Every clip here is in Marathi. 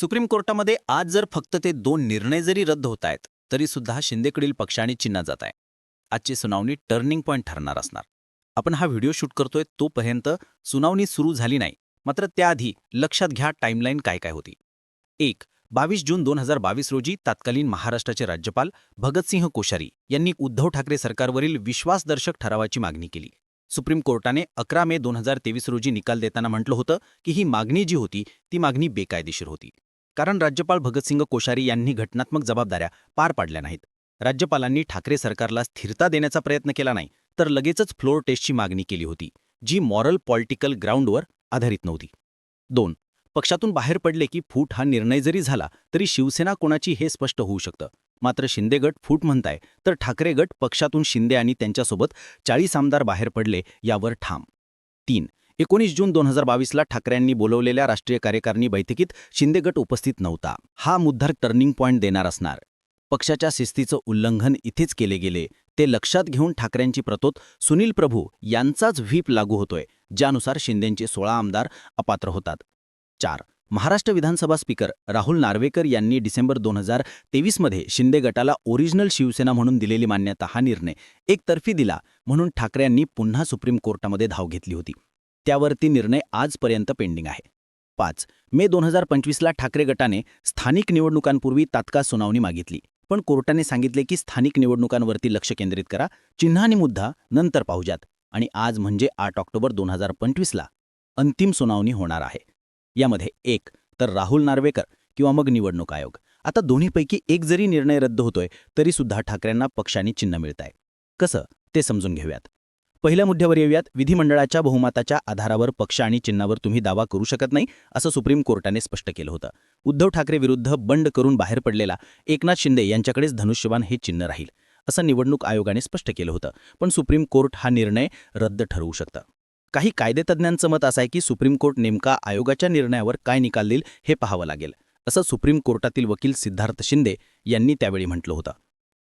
सुप्रीम कोर्टामध्ये आज जर फक्त ते दोन निर्णय जरी रद्द होत आहेत तरीसुद्धा शिंदेकडील पक्षाने चिन्ह जात आहे. आजची सुनावणी टर्निंग पॉईंट ठरणार असणार. आपण हा व्हिडिओ शूट करतोय तोपर्यंत सुनावणी सुरू झाली नाही मात्र त्याआधी लक्षात घ्या टाईमलाईन काय काय होती. एक बावीस जून दोन हजार बावीस रोजी तत्कालीन महाराष्ट्राचे राज्यपाल भगतसिंह कोश्यारी यांनी उद्धव ठाकरे सरकारवरील विश्वासदर्शक ठरावाची मागणी केली. सुप्रीम कोर्टाने अकरा मे दोन हजार तेवीस रोजी निकाल देताना म्हटलं होतं की ही मागणी जी होती ती मागणी बेकायदेशीर होती. कारण राज्यपाल भगतसिंग कोश्यारी यांनी घटनात्मक जबाबदाऱ्या पार पाडल्या नाहीत. राज्यपालांनी ठाकरे सरकारला स्थिरता देण्याचा प्रयत्न केला नाही तर लगेचच फ्लोर टेस्टची मागणी केली होती जी मॉरल पॉलिटिकल ग्राउंडवर आधारित नव्हती. दोन पक्षातून बाहेर पडले की फूट हा निर्णय जरी झाला तरी शिवसेना कोणाची हे स्पष्ट होऊ शकतं. मात्र शिंदे गट फूट म्हणताय तर ठाकरे गट पक्षातून शिंदे आणि त्यांच्यासोबत चाळीस आमदार बाहेर पडले यावर ठाम. तीन एकोणीस जून दोन हजार बावीसला ठाकरेंनी बोलवलेल्या राष्ट्रीय कार्यकारिणी बैठकीत शिंदे गट उपस्थित नव्हता. हा मुद्दा टर्निंग पॉईंट देणार असणार. पक्षाच्या शिस्तीचं उल्लंघन इथेच केले गेले. ते लक्षात घेऊन ठाकरेंची प्रतोत सुनील प्रभू यांचाच व्हीप लागू होतोय ज्यानुसार शिंदेंचे सोळा आमदार अपात्र होतात. चार. महाराष्ट्र विधानसभा स्पीकर राहुल नार्वेकर यांनी डिसेंबर दोन हजार तेवीसमध्ये शिंदे गटाला ओरिजिनल शिवसेना म्हणून दिलेली मान्यता हा निर्णय एकतर्फी दिला म्हणून ठाकरेंनी पुन्हा सुप्रीम कोर्टामध्ये धाव घेतली होती. त्यावरती निर्णय आजपर्यंत पेंडिंग आहे. पाच मे दोन हजार पंचवीसला ठाकरे गटाने स्थानिक निवडणुकांपूर्वी तात्काळ सुनावणी मागितली. पण कोर्टाने सांगितले की स्थानिक निवडणुकांवरती लक्ष केंद्रित करा चिन्ह आणि मुद्दा नंतर पाहूजात आणि आज म्हणजे आठ ऑक्टोबर दोन हजार पंचवीसला अंतिम सुनावणी होणार आहे. यामध्ये एक तर राहुल नार्वेकर किंवा मग निवडणूक आयोग. आता दोन्हीपैकी एक जरी निर्णय रद्द होतोय तरीसुद्धा ठाकरेंना पक्षाने चिन्ह मिळत आहे कसं? ते समजून घेऊयात. पहिल्या मुद्द्यावर येऊयात. विधिमंडळाच्या बहुमताच्या आधारावर पक्ष आणि चिन्हावर तुम्ही दावा करू शकत नाही असं सुप्रीम कोर्टाने स्पष्ट केलं होतं. उद्धव ठाकरे विरुद्ध बंड करून बाहेर पडलेला एकनाथ शिंदे यांच्याकडेच धनुष्यबाण हे चिन्ह राहील असं निवडणूक आयोगाने स्पष्ट केलं होतं. पण सुप्रीम कोर्ट हा निर्णय रद्द ठरवू शकतं. काही कायदेतज्ञांचं मत असं आहे की सुप्रीम कोर्ट नेमका आयोगाच्या निर्णयावर काय निकाल देईल हे पाहावं लागेल असं सुप्रीम कोर्टातील वकील सिद्धार्थ शिंदे यांनी त्यावेळी म्हटलं होतं.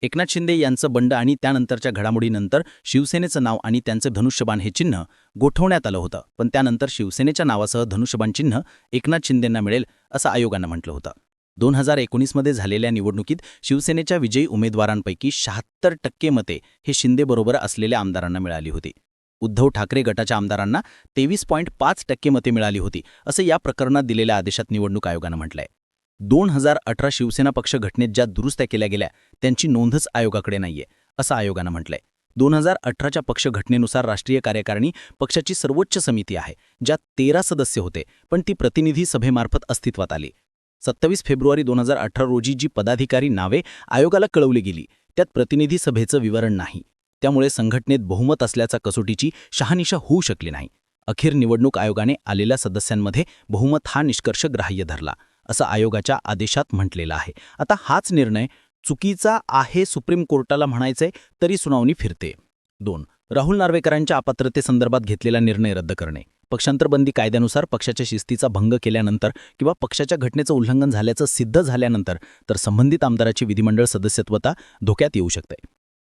एकनाथ शिंदे यांचं बंड आणि त्यानंतरच्या घडामोडीनंतर शिवसेनेचं नाव आणि त्यांचं धनुष्यबाण हे चिन्ह गोठवण्यात आलं होतं. पण त्यानंतर शिवसेनेच्या नावासह धनुष्यबाण चिन्ह एकनाथ शिंदेंना मिळेल असं आयोगानं म्हटलं होतं. दोन हजार एकोणीसमध्ये झालेल्या निवडणुकीत शिवसेनेच्या विजयी उमेदवारांपैकी शहात्तर टक्के मते हे शिंदेबरोबर असलेल्या आमदारांना मिळाली होती. उद्धव ठाकरे गटाच्या आमदारांना तेवीस पॉईंट पाच टक्के मते मिळाली होती असं या प्रकरणात दिलेल्या आदेशात निवडणूक आयोगानं म्हटलंय. दोन हजार अठरा शिवसेना पक्ष घटनेत ज्या दुरुस्त्या केल्या गेल्या त्यांची नोंदच आयोगाकडे नाहीये असं आयोगानं म्हटलंय. दोन हजार अठराच्या पक्ष घटनेनुसार राष्ट्रीय कार्यकारिणी पक्षाची सर्वोच्च समिती आहे ज्यात तेरा सदस्य होते पण ती प्रतिनिधी सभेमार्फत अस्तित्वात आली. सत्तावीस फेब्रुवारी दोन हजार अठरा रोजी जी पदाधिकारी नावे आयोगाला कळवली गेली त्यात प्रतिनिधी सभेचं विवरण नाही. त्यामुळे संघटनेत बहुमत असल्याचा कसोटीची शहानिशा होऊ शकली नाही. अखेर निवडणूक आयोगाने आलेल्या सदस्यांमध्ये बहुमत हा निष्कर्ष ग्राह्य धरला. असं आयोगाच्या आदेशात म्हटलेलं आहे. आता हाच निर्णय चुकीचा आहे सुप्रीम कोर्टाला म्हणायचंय तरी सुनावणी फिरते. दोन राहुल नार्वेकरांच्या अपात्रतेसंदर्भात घेतलेला निर्णय रद्द करणे. पक्षांतरबंदी कायद्यानुसार पक्षाच्या शिस्तीचा भंग केल्यानंतर किंवा पक्षाच्या घटनेचं उल्लंघन झाल्याचं सिद्ध झाल्यानंतर तर संबंधित आमदाराची विधिमंडळ सदस्यत्वता धोक्यात येऊ शकते.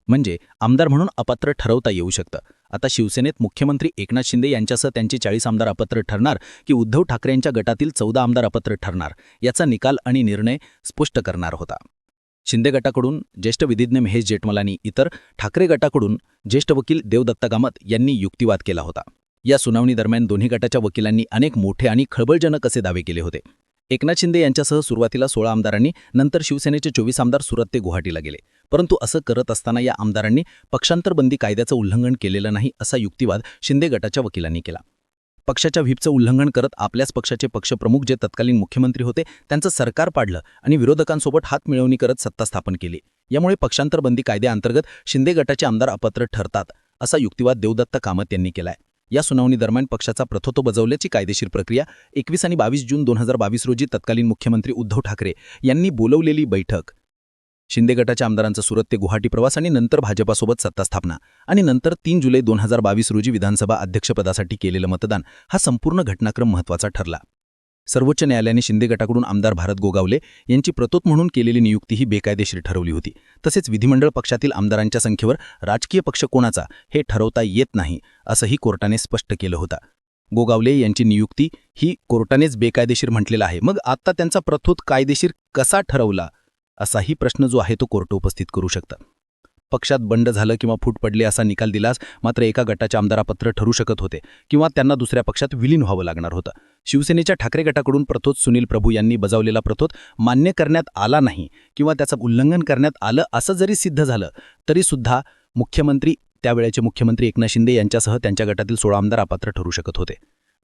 म्हणजे आमदार म्हणून अपात्र ठरवता येऊ शकतं. आता शिवसेनेत मुख्यमंत्री एकनाथ शिंदे यांच्यासह त्यांचे चाळीस आमदार अपत्र ठरणार की उद्धव ठाकरेंच्या गटातील चौदा आमदार अपत्र ठरणार याचा निकाल आणि निर्णय स्पष्ट करणार होता. शिंदे गटाकडून ज्येष्ठ विधिज्ञ महेश जेठमलानी इतर ठाकरे गटाकडून ज्येष्ठ वकील देवदत्ता कामत यांनी युक्तिवाद केला होता. या सुनावणीदरम्यान दोन्ही गटाच्या वकिलांनी अनेक मोठे आणि खळबळजनक असे दावे केले होते. एकनाथ शिंदे यांच्यासह सुरुवातीला सोळा आमदारांनी नंतर शिवसेनेचे चोवीस आमदार सुरत ते गुवाहाटीला गेले. परंतु असं करत असताना या आमदारांनी पक्षांतरबंदी कायद्याचं उल्लंघन केलेलं नाही असा युक्तिवाद शिंदे गटाच्या वकिलांनी केला. पक्षाच्या व्हीपचं उल्लंघन करत आपल्याच पक्षाचे पक्षप्रमुख जे तत्कालीन मुख्यमंत्री होते त्यांचं सरकार पाडलं आणि विरोधकांसोबत हात मिळवणी करत सत्ता स्थापन केली. यामुळे पक्षांतरबंदी कायद्याअंतर्गत शिंदे गटाचे आमदार अपात्र ठरतात असा युक्तिवाद देवदत्त कामत यांनी केलाय. या सुनावणी दरम्यान पक्षाचा प्रथोतो बजावल्याची कायदेशीर प्रक्रिया एकवीस आणि बावीस जून दोन हजार बावीस रोजी तत्कालीन मुख्यमंत्री उद्धव ठाकरे यांनी बोलवलेली बैठक शिंदे गटाच्या आमदारांचा सुरत ते गुवाहाटी प्रवास आणि नंतर भाजपासोबत सत्ता स्थापना आणि नंतर तीन जुलै दोन हजार बावीस रोजी विधानसभा अध्यक्षपदासाठी केलेलं मतदान हा संपूर्ण घटनाक्रम महत्त्वाचा ठरला. सर्वोच्च न्यायालयाने शिंदे गटाकडून आमदार भारत गोगावले यांची प्रतोत म्हणून केलेली नियुक्ती ही बेकायदेशीर ठरवली होती. तसेच विधिमंडळ पक्षातील आमदारांच्या संख्येवर राजकीय पक्ष कोणाचा हे ठरवता येत नाही असंही कोर्टाने स्पष्ट केलं होतं. गोगावले यांची नियुक्ती ही कोर्टानेच बेकायदेशीर म्हटलेलं आहे. मग आता त्यांचा प्रथोत कायदेशीर कसा ठरवला? असाही प्रश्न जो आहे तो कोर्ट उपस्थित करू शकतं पक्षात बंड झालं किंवा फूट पडली असा निकाल दिलास मात्र एका गटाचे आमदारापत्र ठरू शकत होते किंवा त्यांना दुसऱ्या पक्षात विलीन व्हावं लागणार होतं. शिवसेनेच्या ठाकरे गटाकडून प्रथोत सुनील प्रभू यांनी बजावलेला प्रथोत मान्य करण्यात आला नाही किंवा त्याचं उल्लंघन करण्यात आलं असं जरी सिद्ध झालं तरीसुद्धा मुख्यमंत्री त्यावेळेचे मुख्यमंत्री एकनाथ शिंदे यांच्यासह त्यांच्या गटातील सोळा आमदार अपात्र ठरू शकत होते.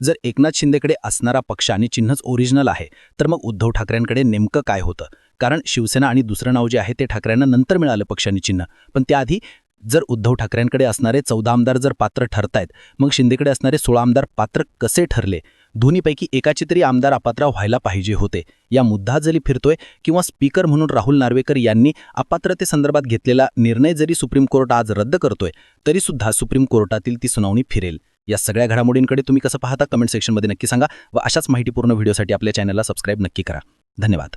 जर एकनाथ शिंदेकडे असणारा पक्ष आणि चिन्हच ओरिजिनल आहे तर मग उद्धव ठाकरेंकडे नेमकं काय होतं? कारण शिवसेना आणि दुसरं नाव जे आहे ते ठाकरेंना नंतर मिळालं पक्षाने चिन्ह. पण त्याआधी जर उद्धव ठाकरेंकडे असणारे चौदा आमदार जर पात्र ठरतायत मग शिंदेकडे असणारे सोळा आमदार पात्र कसे ठरले? दोन्हीपैकी एकाची तरी आमदार अपात्र व्हायला पाहिजे होते. या मुद्दा जरी फिरतोय किंवा स्पीकर म्हणून राहुल नार्वेकर यांनी अपात्रतेसंदर्भात घेतलेला निर्णय जरी सुप्रीम कोर्ट आज रद्द करतोय तरीसुद्धा सुप्रीम कोर्टातील ती सुनावणी फिरेल. या सगळ्या घडामोडींकडे तुम्ही कसं पाहता कमेंट सेक्शनमध्ये नक्की सांगा व अशाच माहितीपूर्ण व्हिडिओसाठी आपल्या चॅनलला सबस्क्राईब नक्की करा. धन्यवाद.